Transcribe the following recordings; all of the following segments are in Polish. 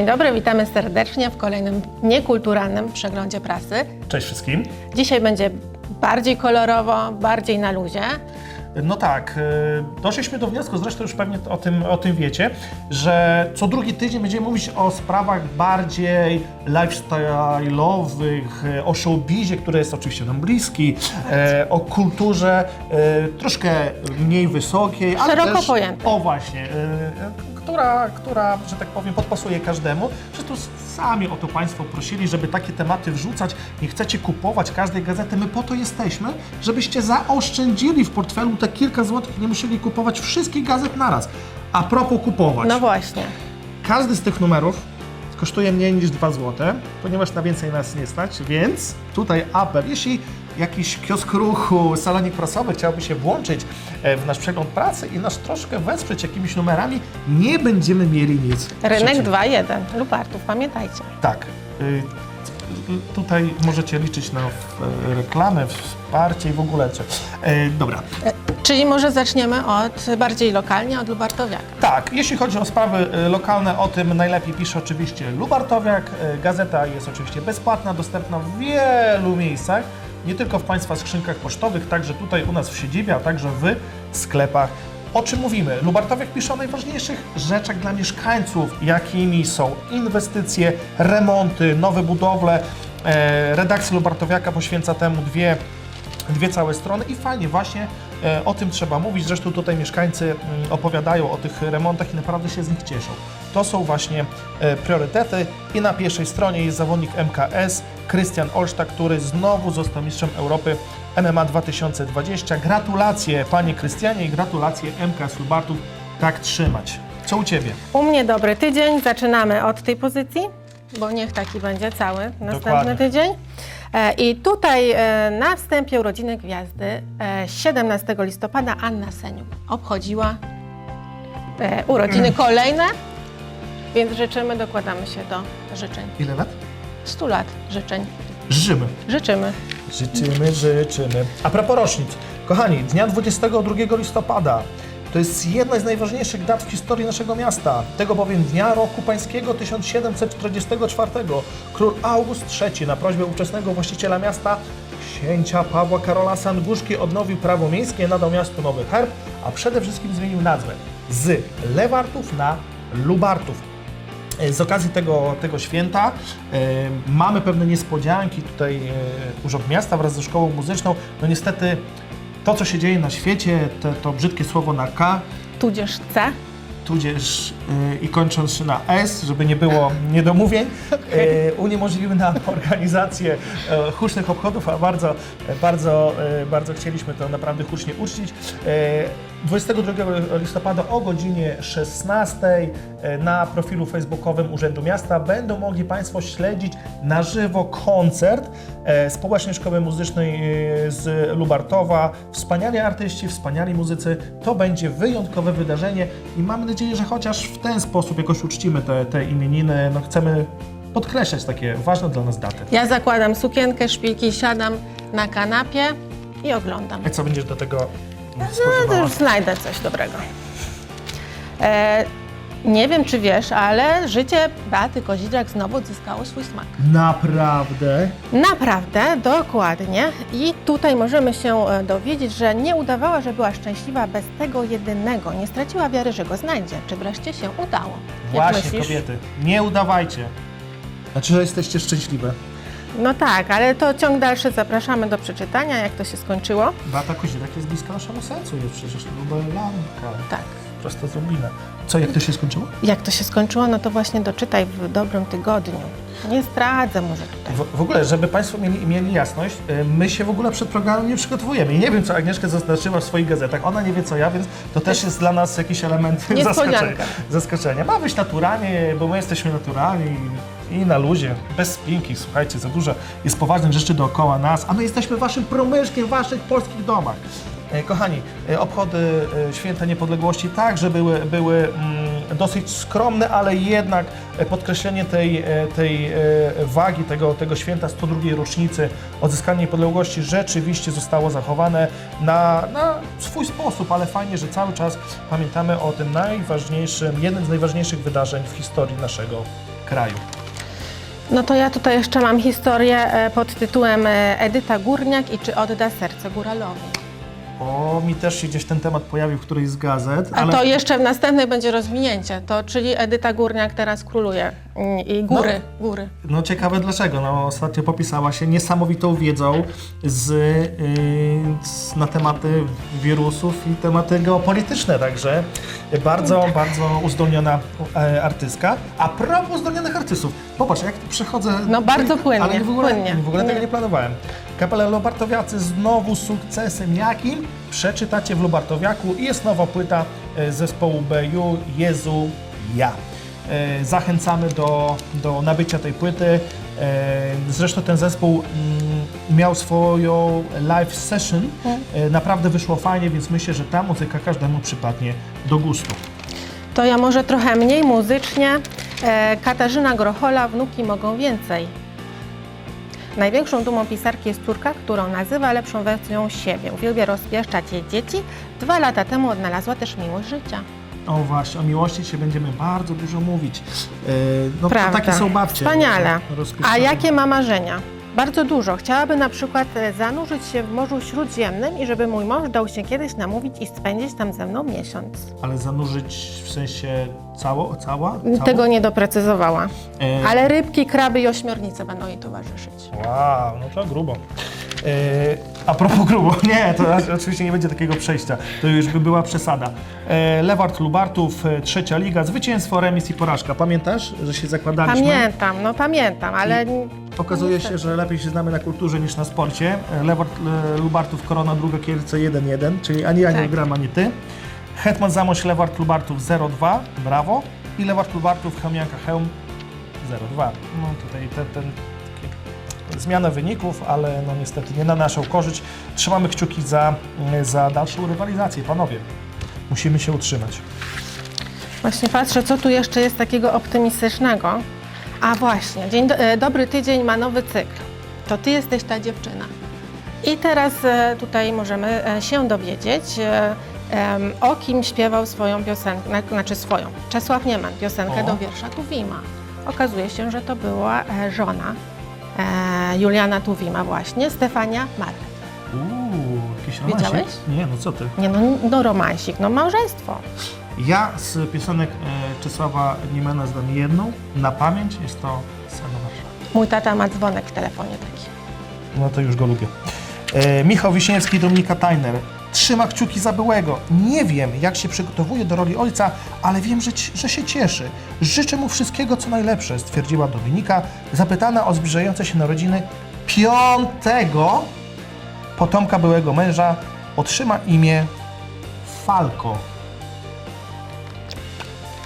Dzień dobry, witamy serdecznie w kolejnym niekulturalnym przeglądzie prasy. Cześć wszystkim. Dzisiaj będzie bardziej kolorowo, bardziej na luzie. No tak, y, doszliśmy do wniosku, zresztą już pewnie o tym, o tym wiecie, że co drugi tydzień będziemy mówić o sprawach bardziej lifestyle'owych, y, o showbizie, który jest oczywiście nam bliski, e, o kulturze troszkę mniej wysokiej, ale Szeroko też, pojętej. O właśnie, która, która, że tak powiem, podpasuje każdemu. Zresztą sami o to Państwo prosili, żeby takie tematy wrzucać. Nie chcecie kupować każdej gazety. My po to jesteśmy, żebyście zaoszczędzili w portfelu te kilka złotych i nie musieli kupować wszystkich gazet naraz. A propos kupować. No właśnie. Każdy z tych numerów kosztuje mniej niż 2 zł, ponieważ na więcej nas nie stać, więc tutaj apel, jeśli jakiś kiosk ruchu, salonik prasowy chciałby się włączyć e, w nasz przegląd pracy i nas troszkę wesprzeć jakimiś numerami, nie będziemy mieli nic Rynek przeciwko. 2.1, Lupartów, pamiętajcie. Tak. y, y, Tutaj możecie liczyć na e, reklamę, wsparcie i w ogóle. E, dobra. Czyli może zaczniemy od bardziej lokalnie, od Lubartowiaka. Tak, jeśli chodzi o sprawy lokalne, o tym najlepiej pisze oczywiście Lubartowiak. Gazeta jest oczywiście bezpłatna, dostępna w wielu miejscach, nie tylko w Państwa skrzynkach pocztowych, także tutaj u nas w siedzibie, a także w sklepach. O czym mówimy? Lubartowiak pisze o najważniejszych rzeczach dla mieszkańców, jakimi są inwestycje, remonty, nowe budowle. E, Redakcja Lubartowiaka poświęca temu dwie dwie całe strony i fajnie, właśnie e, o tym trzeba mówić. Zresztą tutaj mieszkańcy mm, opowiadają o tych remontach i naprawdę się z nich cieszą. To są właśnie e, priorytety i na pierwszej stronie jest zawodnik MKS, Krystian Olszta, który znowu został mistrzem Europy MMA 2020. Gratulacje Panie Krystianie i gratulacje MKS Lubartów. Tak trzymać. Co u Ciebie? U mnie dobry tydzień, zaczynamy od tej pozycji, bo niech taki będzie cały następny Dokładnie. tydzień. E, I tutaj e, na wstępie urodziny gwiazdy e, 17 listopada Anna Seniuk obchodziła e, urodziny kolejne, więc życzymy, dokładamy się do życzeń. Ile lat? 100 lat życzeń. Życzymy. Życzymy. Życzymy, życzymy. A propos rocznic. Kochani, dnia 22 listopada to jest jedna z najważniejszych dat w historii naszego miasta. Tego bowiem dnia roku pańskiego 1744 król August III na prośbę ówczesnego właściciela miasta księcia Pawła Karola Sandguszki odnowił prawo miejskie, nadał miastu nowy herb, a przede wszystkim zmienił nazwę z Lewartów na Lubartów. E, Z okazji tego, tego święta e, mamy pewne niespodzianki. Tutaj e, Urząd Miasta wraz ze Szkołą Muzyczną. No niestety to, co się dzieje na świecie, te, to brzydkie słowo na K, Tudzież C. tudzież i kończąc się na S, żeby nie było niedomówień, e, uniemożliwiły nam organizację hucznych obchodów, a bardzo, bardzo, bardzo chcieliśmy to naprawdę hucznie uczcić. 22 listopada o godzinie 16 e, na profilu facebookowym Urzędu Miasta będą mogli Państwo śledzić na żywo koncert e, Społecznej Szkoły Muzycznej e, z Lubartowa. Wspaniali artyści, wspaniali muzycy. To będzie wyjątkowe wydarzenie i mam nadzieję, że chociaż w ten sposób jakoś uczcimy te, te imieniny. No, chcemy podkreślać takie ważne dla nas daty. Ja zakładam sukienkę, szpilki, siadam na kanapie i oglądam. A co będziesz do tego No to spożywała? już znajdę coś dobrego. E, nie wiem, czy wiesz, ale życie Beaty Kozidrak znowu odzyskało swój smak. Naprawdę? Naprawdę, dokładnie. I tutaj możemy się e, dowiedzieć, że nie udawała, że była szczęśliwa bez tego jedynego. Nie straciła wiary, że go znajdzie. Czy wreszcie się udało? Jak Właśnie, myślisz? kobiety, nie udawajcie. Znaczy, że jesteście szczęśliwe. No tak, ale to ciąg dalszy zapraszamy do przeczytania, jak to się skończyło. Beata Kozidrak jest bliska naszemu sercu, jest przecież lubelanka. Tak. Prosto z Lublina. Co, jak to się skończyło? Jak to się skończyło, no to właśnie doczytaj w dobrym tygodniu. Nie zdradzę może tutaj. W, w ogóle, żeby Państwo mieli, mieli jasność, y, my się w ogóle przed programem nie przygotowujemy. I nie wiem, co Agnieszka zaznaczyła w swoich gazetach. Ona nie wie, co ja, więc to też jest dla nas jakiś element Niespodzianka. zaskoczenia. zaskoczenia. Ma być naturalnie, bo my jesteśmy naturalni i na luzie, bez spinki. Słuchajcie, za dużo jest poważnych rzeczy dookoła nas, a my jesteśmy waszym promyszkiem w waszych polskich domach. E, Kochani, e, obchody e, Święta Niepodległości także były, były mm, dosyć skromne, ale jednak podkreślenie tej, tej wagi tego, tego święta 102 rocznicy odzyskania niepodległości rzeczywiście zostało zachowane na, na swój sposób, ale fajnie, że cały czas pamiętamy o tym najważniejszym, jednym z najważniejszych wydarzeń w historii naszego kraju. No to ja tutaj jeszcze mam historię e, pod tytułem e, Edyta Górniak i czy odda serce góralowi. O, mi też się gdzieś ten temat pojawił w którejś z gazet, A ale to jeszcze w następnej będzie rozwinięcie, to czyli Edyta Górniak teraz króluje i góry, góry. no ciekawe dlaczego. No, ostatnio popisała się niesamowitą wiedzą z, yy, z, na tematy wirusów i tematy geopolityczne, także bardzo, bardzo uzdolniona e, artystka. A propos uzdolnionych artystów, popatrz, jak przechodzę... No, bardzo płynnie, ale w ogóle, płynnie. W ogóle tego Nie. nie planowałem. Kapela Lubartowiacy znowu sukcesem jakim? Przeczytacie w Lubartowiaku i jest nowa płyta e, zespołu BU Jezu Ja. E, Zachęcamy do, do nabycia tej płyty. E, Zresztą ten zespół mm, miał swoją live session. E, Naprawdę wyszło fajnie, więc myślę, że ta muzyka każdemu przypadnie do gustu. To ja może trochę mniej muzycznie. Katarzyna Grochola, wnuki mogą więcej. Największą dumą pisarki jest córka, którą nazywa lepszą wersją siebie. Uwielbia rozpieszczać jej dzieci. Dwa lata temu odnalazła też miłość życia. O właśnie, o miłości się będziemy bardzo dużo mówić. E, No to Prawda. takie są babcie. Wspaniale. A jakie ma marzenia? Bardzo dużo. Chciałaby na przykład e, zanurzyć się w Morzu Śródziemnym i żeby mój mąż dał się kiedyś namówić i spędzić tam ze mną miesiąc. Ale zanurzyć w sensie cało, cała? Cało? Tego nie doprecyzowała. E, Ale rybki, kraby i ośmiornice będą jej towarzyszyć. Wow, no to grubo. E, a propos grubo, nie, to oczywiście nie będzie takiego przejścia, to już by była przesada. E, Lewart Lubartów, e, trzecia liga, zwycięstwo, remis i porażka. Pamiętasz, że się zakładaliśmy? Pamiętam, no pamiętam, ale Okazuje się, że lepiej się znamy na kulturze niż na sporcie. E, Lewart e, Lubartów, Korona, druga Kielce 1-1, czyli ani ja nie Tak. gram, ani ty. Hetman Zamość, Lewart Lubartów 0-2, brawo. I Lewart Lubartów, Chełmianka Chełm 0-2. No tutaj ten, ten zmiana wyników, ale no niestety nie na naszą korzyść. Trzymamy kciuki za, za dalszą rywalizację, panowie. Musimy się utrzymać. właśnie patrzę, co tu jeszcze jest takiego optymistycznego. A właśnie, dzień do, e, dobry tydzień ma nowy cykl. To ty jesteś ta dziewczyna. I teraz e, tutaj możemy e, się dowiedzieć, o kim śpiewał swoją piosenkę, na- znaczy swoją. Czesław Nieman, piosenkę O. do wiersza Tuwima. Okazuje się, że to była żona e, Juliana Tuwima właśnie, Stefania Marek. Uuu, jakiś Wiedziałeś? romansik? Nie, no co ty. Nie no, no romansik, no małżeństwo. Ja z piosenek e, Czesława Niemena znam jedną, na pamięć, jest to Sena Warszawa. Mój tata ma dzwonek w telefonie taki. No to już go lubię. E, Michał Wiśniewski, Dominika Tajner. Trzyma kciuki za byłego. Nie wiem, jak się przygotowuje do roli ojca, ale wiem, że, że się cieszy. Życzę mu wszystkiego, co najlepsze, stwierdziła Dominika, zapytana o zbliżające się narodziny piątego potomka byłego męża. Otrzyma imię Falko.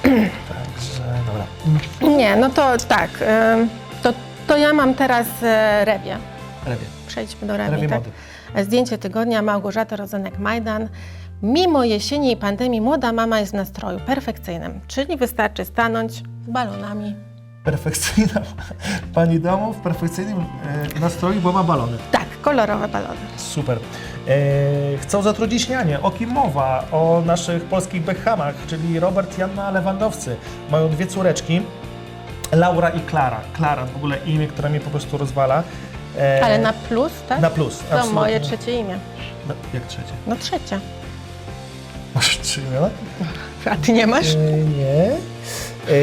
Także, dobra. Nie, no to tak, to, to ja mam teraz rewie. Rewie. Przejdźmy do Rewie tak? Zdjęcie tygodnia Małgorzata Rozenek-Majdan. Mimo jesieni i pandemii młoda mama jest w nastroju perfekcyjnym, czyli wystarczy stanąć z balonami. Perfekcyjna pani domu w perfekcyjnym e, nastroju, bo ma balony. Tak, kolorowe balony. Super. E, chcą zatrudnić nianie. O kim mowa? O naszych polskich Beckhamach, czyli Robert i Janna Lewandowcy. Mają dwie córeczki, Laura i Klara. Klara, w ogóle imię, które mnie po prostu rozwala. E, Ale na plus, tak? na plus, To absolutnie. moje trzecie imię. No, jak trzecie? No trzecie. Masz trzy imiona? A ty nie masz? E, nie. E,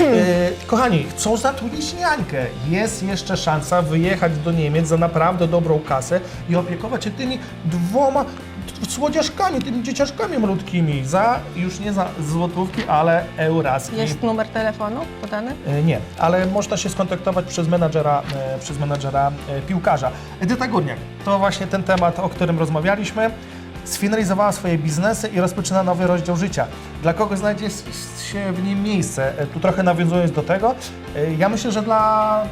e, kochani, chcą zatrudnić niańkę. Jest jeszcze szansa wyjechać do Niemiec za naprawdę dobrą kasę i opiekować się tymi dwoma słodziaszkami, tymi dzieciaczkami malutkimi za, już nie za złotówki, ale euraski. Jest numer telefonu podany? E, Nie, ale można się skontaktować przez menadżera, e, przez menadżera e, piłkarza. Edyta Górniak, to właśnie ten temat, o którym rozmawialiśmy. Sfinalizowała swoje biznesy i rozpoczyna nowy rozdział życia. Dla kogo znajdzie się w nim miejsce? E, Tu trochę nawiązując do tego, e, ja myślę, że dla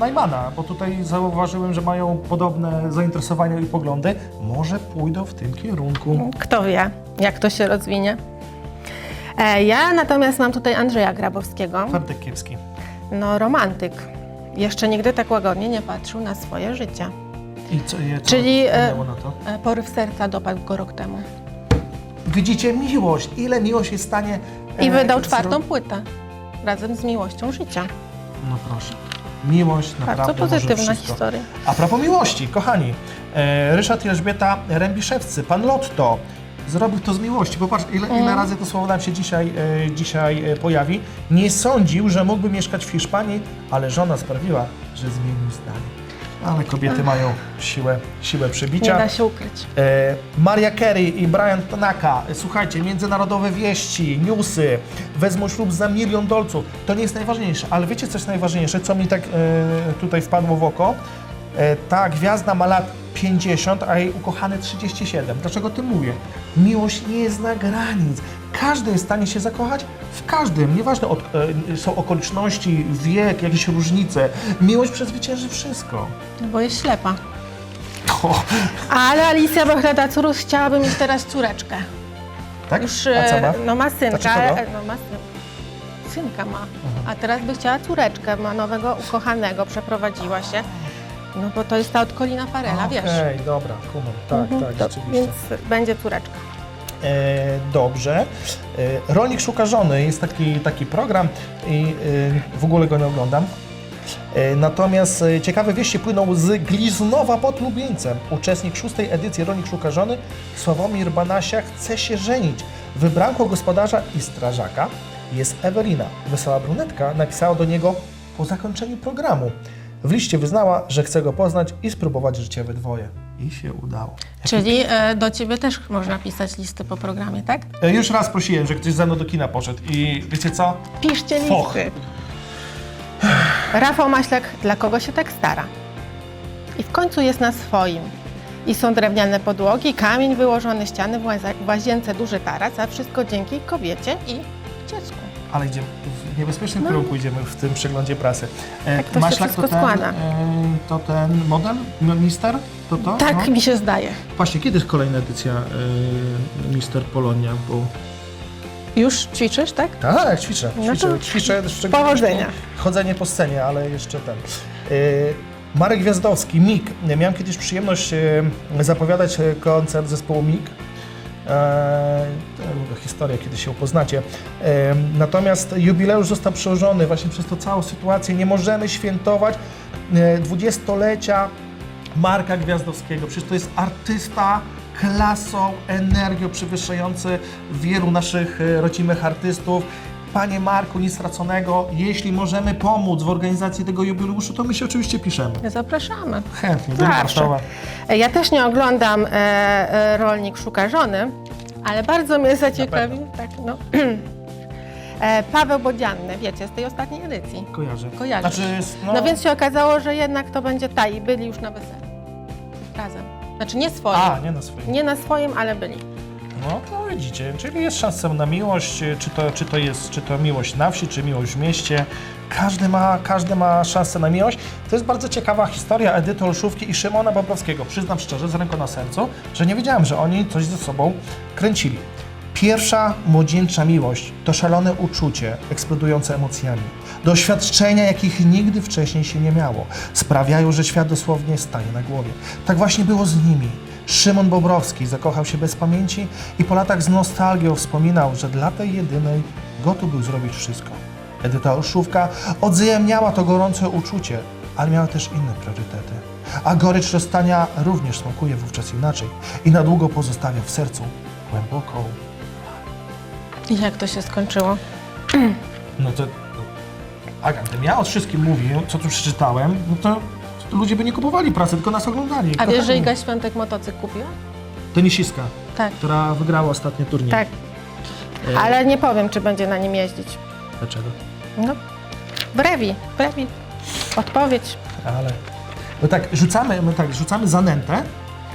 Najmana, bo tutaj zauważyłem, że mają podobne zainteresowania i poglądy. Może pójdą w tym kierunku. Kto wie, jak to się rozwinie. E, Ja natomiast mam tutaj Andrzeja Grabowskiego. Ferdek kiepski. No, romantyk. Jeszcze nigdy tak łagodnie nie patrzył na swoje życie. I co, co Czyli, e, wpłynęło na to? E, Poryw serca dopadł go rok temu. Widzicie miłość, ile miłość jest w stanie... I e, wydał czwartą płytę razem z miłością życia. No proszę. Miłość naprawdę Bardzo pozytywna może wszystko. historia. A propos miłości, kochani, e, Ryszard i Elżbieta Rębiszewcy, pan Lotto, zrobił to z miłości. Popatrz, ile, Mm. ile razy to słowo nam się dzisiaj, e, dzisiaj e, pojawi. Nie sądził, że mógłby mieszkać w Hiszpanii, ale żona sprawiła, że zmienił zdanie. Ale kobiety mają siłę, siłę Nie przebicia. da się ukryć. E, Maria Carey i Brian Tanaka. Słuchajcie, międzynarodowe wieści, newsy, wezmą ślub za milion dolców. To nie jest najważniejsze, ale wiecie co jest najważniejsze, co mi tak e, tutaj wpadło w oko? E, ta gwiazda ma lat 50, a jej ukochany 37. Dlaczego o tym mówię? Miłość nie zna granic. Każdy jest w stanie się zakochać w każdym. Nieważne od, e, są okoliczności, wiek, jakieś różnice. Miłość przezwycięży wszystko. No bo jest ślepa. O, Ale Alicja Bochleda-Curus chciałaby mieć teraz córeczkę. tak? Już, A co ma? e, no ma synka, Znaczy kogo? e, no ma syn, synka ma, a teraz by chciała córeczkę, ma nowego ukochanego, przeprowadziła się. No bo to jest ta od Colina Farela, wiesz. Okej, dobra, humor. Tak, Mhm, tak, to- rzeczywiście. Więc będzie córeczka. E, dobrze. E, Rolnik szuka żony. Jest taki, taki program i e, w ogóle go nie oglądam. E, Natomiast e, ciekawe wieści płyną z Gliznowa pod Lubieńcem. Uczestnik szóstej edycji Rolnik szuka żony, Sławomir Banasia, chce się żenić. Wybranką gospodarza i strażaka jest Ewelina. Wesoła brunetka napisała do niego po zakończeniu programu. W liście wyznała, że chce go poznać i spróbować życia we dwoje. I się udało. Czyli e, do ciebie też można pisać listy po programie, tak? E, Już raz prosiłem, że ktoś ze mną do kina poszedł i wiecie co? Piszcie Foch. listy. Rafał Maślak, dla kogo się tak stara? I w końcu jest na swoim. I są drewniane podłogi, kamień wyłożony, ściany w łaza- w łazience, duży taras, a wszystko dzięki kobiecie i dziecku. Ale idziemy w niebezpiecznym kierunku idziemy w tym przeglądzie prasy. E, Tak to Maślak wszystko ten, składa. E, to ten model? M- Mister? To to? Tak No. mi się zdaje. Właśnie, kiedy jest kolejna edycja e, Mister Polonia? Bo... Już ćwiczysz, tak? Tak, ćwiczę. No ćwiczę, to ćwiczę powodzenia. Chodzenie po scenie, ale jeszcze ten. E, Marek Gwiazdowski, MIG. Miałem kiedyś przyjemność zapowiadać koncert zespołu MIG. E, to długa historia, kiedy się poznacie. E, natomiast jubileusz został przełożony właśnie przez tą całą sytuację. Nie możemy świętować e, dwudziestolecia Marka Gwiazdowskiego. Przecież to jest artysta klasą, energią przewyższający wielu naszych e, rodzimych artystów. Panie Marku, nic straconego. Jeśli możemy pomóc w organizacji tego jubileuszu, to my się oczywiście piszemy. Zapraszamy. Chętnie, do Zawsze. Warszawa. Ja też nie oglądam e, e, Rolnik Szuka Żony, ale bardzo mnie zaciekawił. Tak, no. e, Paweł Bodzianny, wiecie, z tej ostatniej edycji. Kojarzę. Kojarzysz. Znaczy, jest, No. więc się okazało, że jednak to będzie ta i byli już na weselu. Razem. Znaczy nie swoim. A, nie na swoim. Nie na swoim, ale byli. No czyli jest szansa na miłość, czy to, czy to jest, czy to miłość na wsi, czy miłość w mieście. Każdy ma, każdy ma szansę na miłość. To jest bardzo ciekawa historia Edyty Olszówki i Szymona Bobrowskiego. Przyznam szczerze, z ręką na sercu, że nie wiedziałem, że oni coś ze sobą kręcili. Pierwsza młodzieńcza miłość to szalone uczucie, eksplodujące emocjami. Doświadczenia, jakich nigdy wcześniej się nie miało. Sprawiają, że świat dosłownie staje na głowie. Tak właśnie było z nimi. Szymon Bobrowski zakochał się bez pamięci i po latach z nostalgią wspominał, że dla tej jedynej gotów był zrobić wszystko. Edyta Olszówka odzajemniała to gorące uczucie, ale miała też inne priorytety. A gorycz rozstania również smakuje wówczas inaczej i na długo pozostawia w sercu głęboką I jak to się skończyło? No to, Aga, gdybym ja o wszystkim mówił, co tu przeczytałem, no to ludzie by nie kupowali pracy, tylko nas oglądali. A wiesz, że. Iga Świątek motocykl kupiła? Tenisistka, Tak, która wygrała ostatni turniej. tak. E, Ale nie powiem, czy będzie na nim jeździć. Dlaczego? No, brewi, brewi. Odpowiedź. Ale... No tak, rzucamy, my tak, rzucamy zanętę,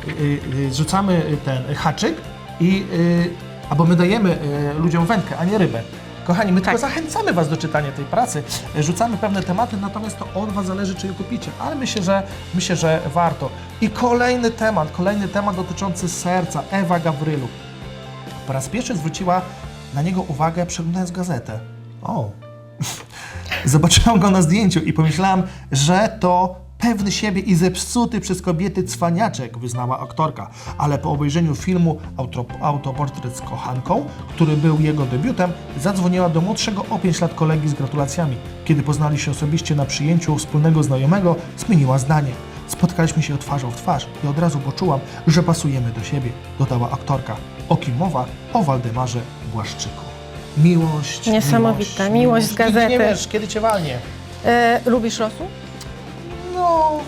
y, y, rzucamy ten haczyk i... Y, albo my dajemy y, ludziom wędkę, a nie rybę. Kochani, my tylko Tak. zachęcamy Was do czytania tej pracy, rzucamy pewne tematy, natomiast to od Was zależy, czy je kupicie, ale myślę, że myślę, że warto. I kolejny temat, kolejny temat dotyczący serca, Ewa Gawrylu. Po raz pierwszy zwróciła na niego uwagę przeglądając gazetę. O! Zobaczyłam go na zdjęciu i pomyślałam, że to pewny siebie i zepsuty przez kobiety cwaniaczek, wyznała aktorka. Ale po obejrzeniu filmu auto, Autoportret z kochanką, który był jego debiutem, zadzwoniła do młodszego o 5 lat kolegi z gratulacjami. Kiedy poznali się osobiście na przyjęciu wspólnego znajomego, zmieniła zdanie. Spotkaliśmy się twarzą w twarz i od razu poczułam, że pasujemy do siebie, dodała aktorka. O kim mowa? O Waldemarze Błaszczyku. Miłość. Niesamowita, miłość z Nigdy gazety. Nie wiesz, kiedy cię walnie. E, lubisz rosół? No,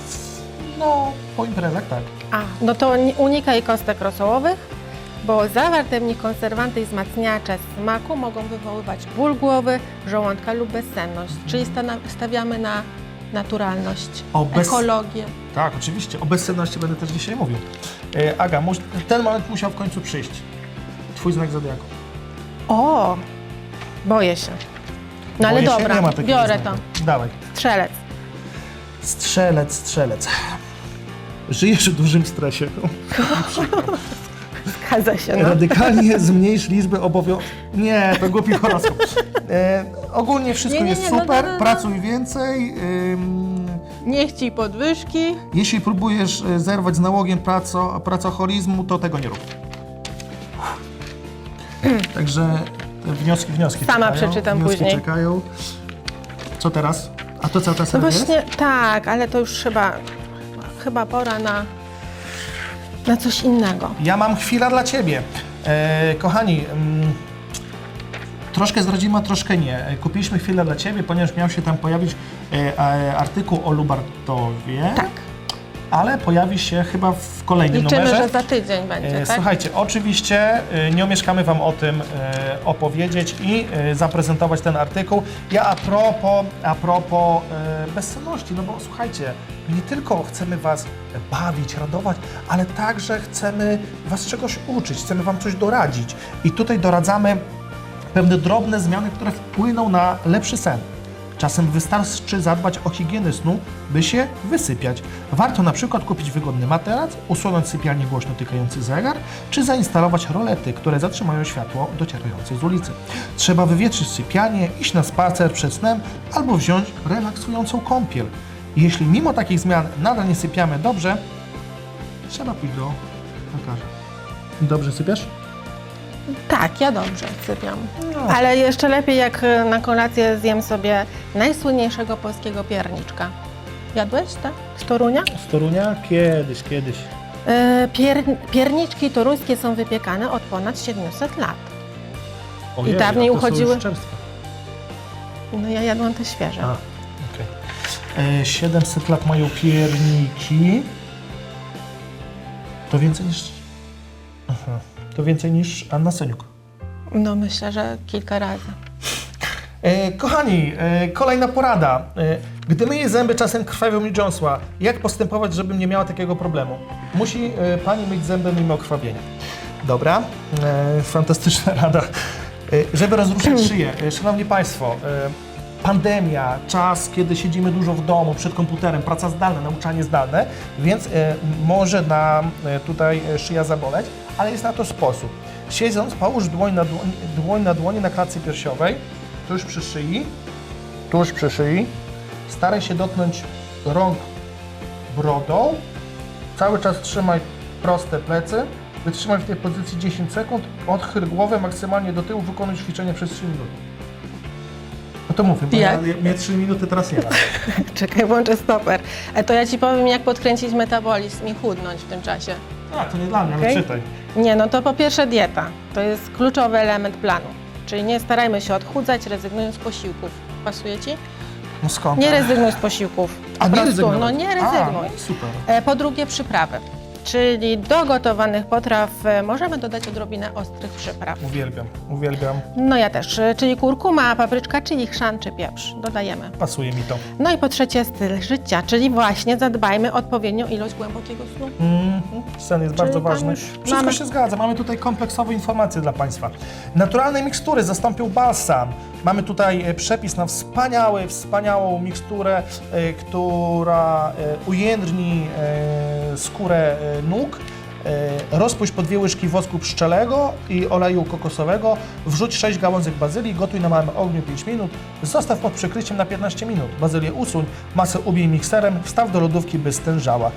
no, po imprezach tak. A, no to nie- unikaj kostek rosołowych, bo zawarte w nich konserwanty i wzmacniacze smaku mogą wywoływać ból głowy, żołądka lub bezsenność. Czyli stana- stawiamy na naturalność, O, bez- ekologię. Tak, oczywiście. O bezsenności będę też dzisiaj mówił. E, Aga, mus- ten moment musiał w końcu przyjść. Twój znak zodiaku. O, boję się. No ale Boję się, dobra, nie ma takiego biorę to. znaku. Dawaj. Strzelec. Strzelec, strzelec. Żyjesz w dużym stresie. Zgadza się, no. Radykalnie zmniejsz liczbę obowiązków. Nie, to głupi horoskop. E, ogólnie wszystko Nie, nie, jest nie, no, super, no, no, no. pracuj więcej. ym, Niech ci podwyżki. jeśli próbujesz e, zerwać z nałogiem praco, pracoholizmu, to tego nie rób. Także te wnioski, wnioski Sama czekają. przeczytam wnioski później. czekają. Co teraz? To cały czas No właśnie, tak, ale to już chyba, chyba pora na, na coś innego. Ja mam chwilę dla Ciebie. E, kochani, mm, troszkę zdradzimy, a troszkę nie. E, Kupiliśmy chwilę dla Ciebie, ponieważ miał się tam pojawić e, e, artykuł o Lubartowie, Tak. Ale pojawi się chyba w kolejnym Liczymy, numerze. że za tydzień będzie, E, tak? Słuchajcie, oczywiście e, nie omieszkamy Wam o tym e, opowiedzieć i zaprezentować ten artykuł. Ja a propos, a propos bezsenności, no bo słuchajcie, my nie tylko chcemy Was bawić, radować, ale także chcemy Was czegoś uczyć, chcemy Wam coś doradzić. I tutaj doradzamy pewne drobne zmiany, które wpłyną na lepszy sen. Czasem wystarczy zadbać o higienę snu, by się wysypiać. Warto na przykład kupić wygodny materac, usunąć sypialnie głośno tykający zegar, czy zainstalować rolety, które zatrzymają światło docierające z ulicy. Trzeba wywietrzyć sypialnię, iść na spacer przed snem albo wziąć relaksującą kąpiel. Jeśli mimo takich zmian nadal nie sypiamy dobrze, trzeba pójść do lekarza. Dobrze sypiasz? Tak, ja dobrze sypiam. No. Ale jeszcze lepiej, jak e, na kolację zjem sobie najsłynniejszego polskiego pierniczka. Jadłeś, tak? Z Torunia? Z Torunia? Kiedyś, kiedyś. E, pier, pierniczki toruńskie są wypiekane od ponad 700 lat. O I dawniej a to są uchodziły- już czerstwe. No ja jadłam te świeże. A, okej. E, 700 lat mają pierniki. To więcej niż... Aha. To więcej niż Anna Seniuk. No myślę, że kilka razy. E, kochani, e, kolejna porada. E, gdy myję zęby, czasem krwawią mi dziąsła. Jak postępować, żebym nie miała takiego problemu? Musi e, pani myć zęby mimo krwawienia. Dobra, e, fantastyczna rada. E, żeby rozruszać szyję, e, szanowni państwo, e, pandemia, czas, kiedy siedzimy dużo w domu, przed komputerem, praca zdalna, nauczanie zdalne, więc e, może nam e, tutaj e, szyja zaboleć, ale jest na to sposób. Siedząc, połóż dłoń na dłoń, dłoń na dłoni na klatce piersiowej, tuż przy szyi, tuż przy szyi. Staraj się dotknąć rąk brodą. Cały czas trzymaj proste plecy. Wytrzymaj w tej pozycji 10 sekund. Odchyl głowę maksymalnie do tyłu. Wykonuj ćwiczenie przez 3 minuty. No to mówię, bo ja, Jak? ja, mnie 3 minuty teraz nie da. Czekaj, włączę stoper. E, to ja ci powiem, jak podkręcić metabolizm i chudnąć w tym czasie. A, to nie dla mnie, ale czytaj. Nie, no to po pierwsze dieta. To jest kluczowy element planu. Czyli nie starajmy się odchudzać, rezygnując z posiłków. Pasuje ci? No skąd? Nie rezygnuj z posiłków. A Po nie prostu, rezygnować? No nie A, rezygnuj. no i super. E, Po drugie przyprawy. Czyli do gotowanych potraw możemy dodać odrobinę ostrych przypraw. Uwielbiam, uwielbiam. No ja też, czyli kurkuma, papryczka, czyli chrzan czy pieprz. Dodajemy. Pasuje mi to. No i po trzecie styl życia, czyli właśnie zadbajmy o odpowiednią ilość głębokiego snu. Mhm. Sen jest bardzo tam ważny. Wszystko mamy- się zgadza. Mamy tutaj kompleksowe informacje dla Państwa. Naturalne mikstury zastąpił balsam. Mamy tutaj e, przepis na wspaniały, wspaniałą miksturę, e, która e, ujędrni skórę nóg. E, Rozpuść po dwie łyżki wosku pszczelego i oleju kokosowego, wrzuć 6 gałązek bazylii, gotuj na małym ogniu 5 minut, zostaw pod przykryciem na 15 minut. Bazylię usuń, masę ubij mikserem, wstaw do lodówki, by stężała.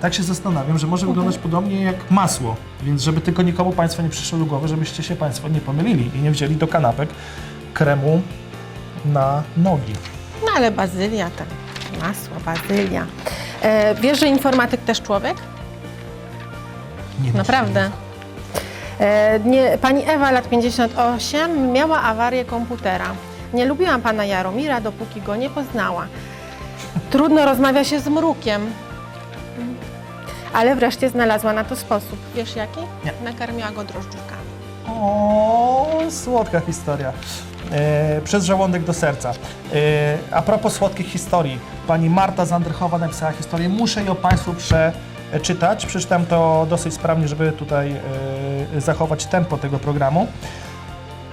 Tak się zastanawiam, że może wyglądać podobnie jak masło, więc żeby tylko nikomu Państwo nie przyszło do głowy, żebyście się Państwo nie pomylili i nie wzięli do kanapek kremu na nogi. No ale bazylia, tak, masło, bazylia. E, wiesz, że informatyk też człowiek? Nie Naprawdę. E, nie, pani Ewa, lat 58, miała awarię komputera. Nie lubiłam pana Jaromira, dopóki go nie poznała. Trudno rozmawia się z mrukiem. Ale wreszcie znalazła na to sposób. Wiesz jaki? Nie. Nakarmiła go drożdżówkami. O, słodka historia. E, przez żołądek do serca. E, a propos słodkich historii, pani Marta Zandrychowa napisała historię. Muszę ją Państwu przeczytać. Przeczytam to dosyć sprawnie, żeby tutaj e, zachować tempo tego programu.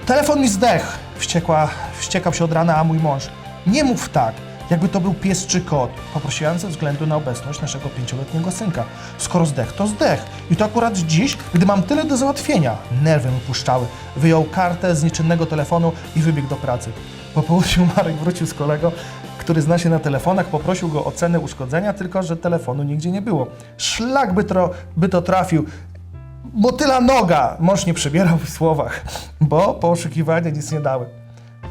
Telefon mi zdechł, wściekła, wściekał się od rana, a mój mąż. Nie mów tak, jakby to był pies czy kot. Poprosiłem ze względu na obecność naszego pięcioletniego synka. Skoro zdech, to zdech. I to akurat dziś, gdy mam tyle do załatwienia. Nerwy mu puszczały. Wyjął kartę z nieczynnego telefonu i wybiegł do pracy. Po południu Marek wrócił z kolego, który zna się na telefonach, poprosił go o cenę uszkodzenia, tylko że telefonu nigdzie nie było. Szlak by to, by to trafił. Motyla noga! Mąż nie przebierał w słowach, bo poszukiwania nic nie dały.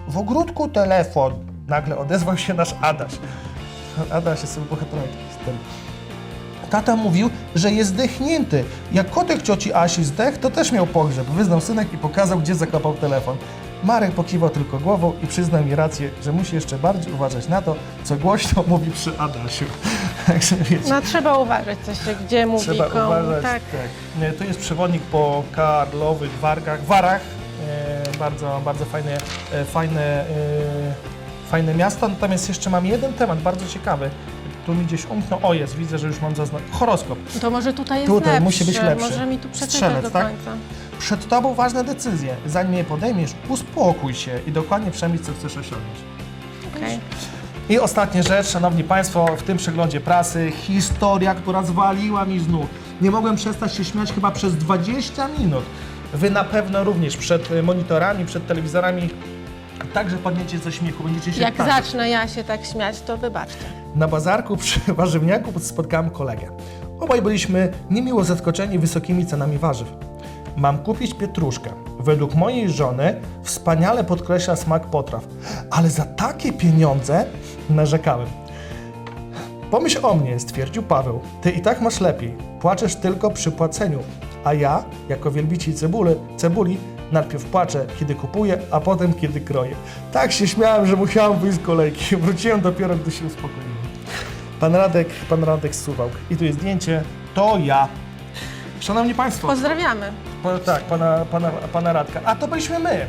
W ogródku telefon! Nagle odezwał się nasz Adaś. Adaś jest sobie bohaterem historii. Tata mówił, że jest zdechnięty. Jak kotek cioci Asi zdech, to też miał pogrzeb. Wyznał synek i pokazał, gdzie zakopał telefon. Marek pokiwał tylko głową i przyznał mi rację, że musi jeszcze bardziej uważać na to, co głośno mówi przy Adasiu. Także wiecie. No trzeba uważać, co się gdzie mówi Trzeba komu. uważać. Tak. Tak. To jest przewodnik po karlowych wargach, warach. E, bardzo, bardzo fajne, e, fajne, e, fajne miasto. Natomiast jeszcze mam jeden temat bardzo ciekawy. Tu mi gdzieś umknął. O jest, widzę, że już mam zaznaczony. Horoskop. To może tutaj jest Tutaj lepszy. musi być lepszy. Może mi tu Strzelec, do tak? końca. Przed tobą ważne decyzje. Zanim je podejmiesz, uspokój się i dokładnie przemyśl, co chcesz osiągnąć. Okej. I ostatnia rzecz, Szanowni Państwo, w tym przeglądzie prasy, historia, która zwaliła mi z nóg. Nie mogłem przestać się śmiać chyba przez 20 minut. Wy na pewno również przed monitorami, przed telewizorami także padniecie ze śmiechu, będziecie się Jak tak. zacznę ja się tak śmiać, to wybaczcie. Na bazarku przy warzywniaku spotkałem kolegę. Obaj byliśmy niemiło zaskoczeni wysokimi cenami warzyw. Mam kupić pietruszkę. Według mojej żony wspaniale podkreśla smak potraw, ale za takie pieniądze narzekałem. Pomyśl o mnie, stwierdził Paweł. Ty i tak masz lepiej. Płaczesz tylko przy płaceniu. A ja, jako wielbiciel cebuli, cebuli, najpierw płaczę, kiedy kupuję, a potem, kiedy kroję. Tak się śmiałem, że musiałem wyjść z kolejki. Wróciłem dopiero, gdy się uspokoiłem. Pan Radek, pan Radek z Suwałk. I tu jest zdjęcie. To ja. Szanowni Państwo, Pozdrawiamy. po, tak, pana, pana, pana Radka. A to byliśmy my.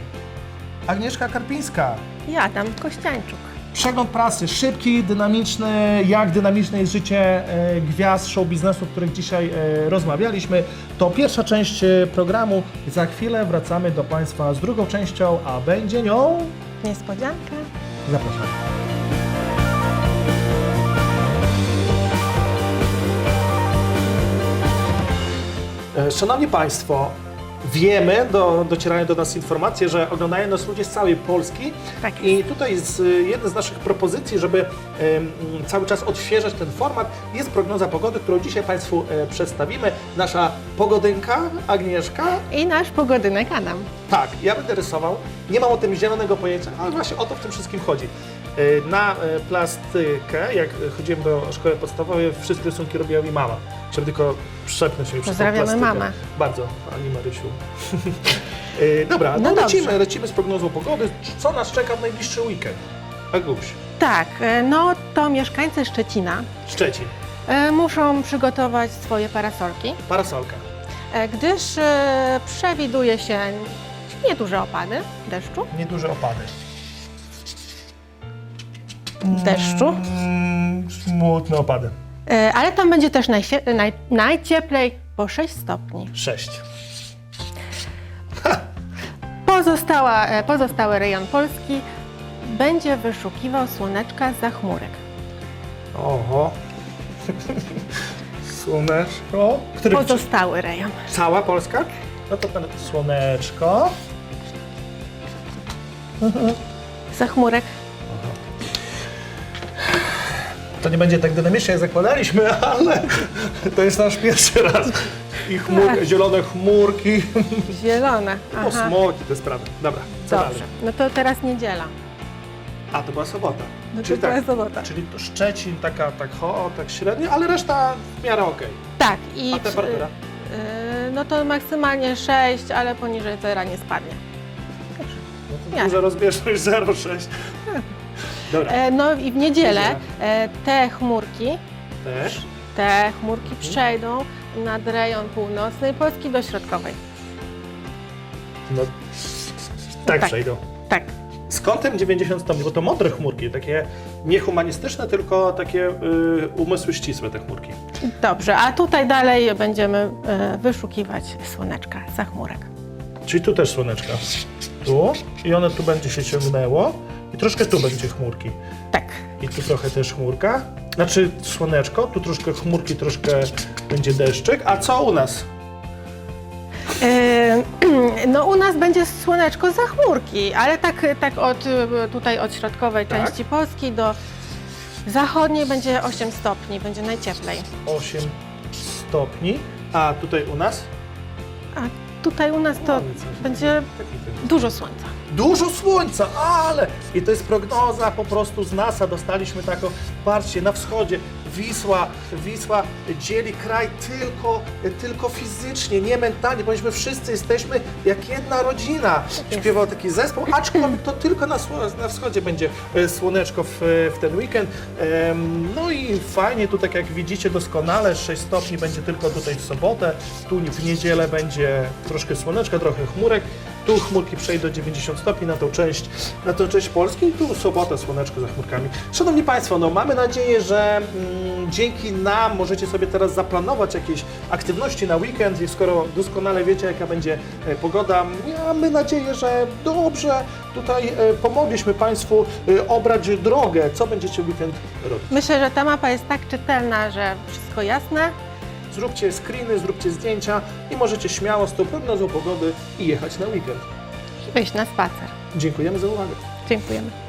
Agnieszka Karpińska. Ja tam Kościańczuk. Przegląd prasy, szybki, dynamiczny, jak dynamiczne jest życie e, gwiazd show biznesu, o których dzisiaj e, rozmawialiśmy. To pierwsza część e, programu. Za chwilę wracamy do Państwa z drugą częścią, a będzie nią... Niespodzianka. Zapraszam. Szanowni Państwo, wiemy, do, docierają do nas informacje, że oglądają nas ludzie z całej Polski. Tak I tutaj y, jedna z naszych propozycji, żeby cały czas odświeżać ten format, jest prognoza pogody, którą dzisiaj Państwu e, przedstawimy. Nasza pogodynka, Agnieszka, I nasz pogodynek Adam. tak, ja będę rysował. Nie mam o tym zielonego pojęcia, ale właśnie o to w tym wszystkim chodzi. E, Na e, plastykę, jak chodziłem do szkoły podstawowej, wszystkie rysunki robiła mi mama. Chciałbym tylko przepnąć jej przez tą Pozdrawiamy plastykę. mamę. Bardzo, Pani Marysiu. E, Dobra, no, No dobrze. lecimy, lecimy z prognozą pogody. Co nas czeka w najbliższy weekend? Aguś, Tak, e, no to mieszkańcy Szczecina Szczecin, e, muszą przygotować swoje parasolki, parasolka. e, gdyż e, przewiduje się nieduże opady deszczu. Nieduże opady. Deszczu. Mm, smutne opady. E, Ale tam będzie też najsie- naj, najcieplej, po 6 stopni. Sześć. Pozostała, e, pozostały rejon Polski będzie wyszukiwał słoneczka za chmurek. Oho. Słoneczko. Który Pozostały rejon. Cała Polska? No to ten słoneczko. Zachmurek. To nie będzie tak dynamicznie, jak zakładaliśmy, ale to jest nasz pierwszy raz. I chmur, Tak. zielone chmurki, Zielone. o Aha. smoki, te sprawy. Dobra, co Dobrze. dalej? No to teraz niedziela. A, to była sobota. No to była tak, sobota. czyli to Szczecin taka, tak ho, tak średnio, ale reszta w miarę okej. Tak. I A temperatura? y, no to maksymalnie 6, ale poniżej zera nie spadnie. No to Jasne. duża rozbieżność 0,6. Dobra, E, no i w niedzielę e, te chmurki, też. te chmurki przejdą nad rejon północnej Polski do środkowej. No, tak, tak. przejdą. Tak. Z kątem 90 stopni, bo to modre chmurki, takie nie humanistyczne, tylko takie y, umysły ścisłe te chmurki. Dobrze, a tutaj dalej będziemy e, wyszukiwać słoneczka za chmurek. Czyli tu też słoneczka. Tu i one tu będzie się ciągnęło i troszkę tu będzie chmurki. Tak. I tu trochę też chmurka. Znaczy słoneczko, tu troszkę chmurki, troszkę będzie deszczyk. A co u nas? E, No u nas będzie słoneczko za chmurki, ale tak, tak od e, tutaj od środkowej Tak? części Polski do zachodniej będzie 8 stopni, będzie najcieplej. 8 stopni. A tutaj u nas? A tutaj u nas to będzie dużo słońca. Dużo słońca, ale i to jest prognoza po prostu z NASA. Dostaliśmy taką, patrzcie, na wschodzie Wisła, Wisła dzieli kraj tylko, tylko fizycznie, nie mentalnie, ponieważ my wszyscy jesteśmy jak jedna rodzina. Śpiewał taki zespół, aczkolwiek to tylko na, na wschodzie będzie e, słoneczko w, w ten weekend. No i fajnie, tu tak jak widzicie doskonale, 6 stopni będzie tylko tutaj w sobotę, tu w niedzielę będzie troszkę słoneczka, trochę chmurek. Tu chmurki przejdą do 90 stopni na tą część, na tą część Polski i tu sobota słoneczko za chmurkami. Szanowni Państwo, no mamy nadzieję, że mm, dzięki nam możecie sobie teraz zaplanować jakieś aktywności na weekend i skoro doskonale wiecie jaka będzie e, pogoda, mamy nadzieję, że dobrze tutaj e, pomogliśmy Państwu e, obrać drogę. Co będziecie w weekend robić? Myślę, że ta mapa jest tak czytelna, że wszystko jasne. Zróbcie screeny, zróbcie zdjęcia i możecie śmiało z tą prognozą pogody i jechać na weekend. Wyjść na spacer. Dziękujemy za uwagę. Dziękujemy.